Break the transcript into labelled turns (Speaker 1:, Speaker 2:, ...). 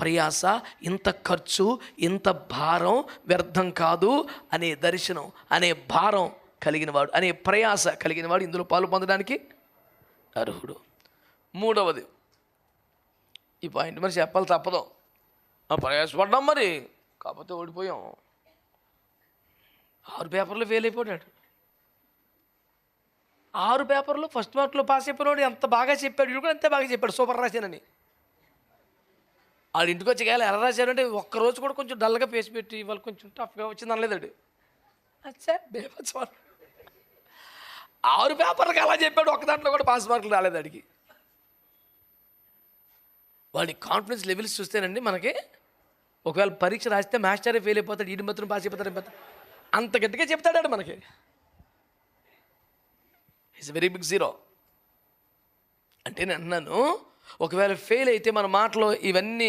Speaker 1: ప్రయాస ఇంత ఖర్చు ఇంత భారం వ్యర్థం కాదు అనే దర్శనం అనే భారం కలిగినవాడు అనే ప్రయాస కలిగినవాడు ఇందులో పాలు పొందడానికి అర్హుడు. మూడవది ఈ పాయింట్ మరి చెప్పాలి తప్పదు. ప్రయాసపడ్డాం మరి కాకపోతే ఓడిపోయాం. ఆరు పేపర్లు ఫెయిల్ అయిపోయాడు ఆరు పేపర్లు ఫస్ట్ మార్క్లో పాస్ అయిపోయినాడు ఎంత బాగా చెప్పాడు వీడు కూడా అంతే బాగా చెప్పాడు సూపర్ రాశానని ఆడు ఇంటికి వచ్చి కాదు ఎలా రాశాడంటే ఒక్కరోజు కూడా కొంచెం డల్గా పేసి పెట్టి ఇవాళ కొంచెం టఫ్గా వచ్చింది అనలేదాడు. అచ్చా బేబస్ ఆరు పేపర్లకు అలా చెప్పాడు ఒక్క దాంట్లో కూడా పాస్ మార్కులు రాలేదు అడిగి వాడి కాన్ఫిడెన్స్ లెవెల్స్ చూస్తేనండి మనకి ఒకవేళ పరీక్ష రాస్తే మాస్టరే ఫెయిల్ అయిపోతాడు ఈడి మాత్రం పాస్ అయిపోతాడు అయిపోతాడు అంత గట్టిగా చెప్తాడాడు మనకి. ఇట్స్ వెరీ బిగ్ జీరో అంటే నేను అన్నాను ఒకవేళ ఫెయిల్ అయితే మన మాటలో ఇవన్నీ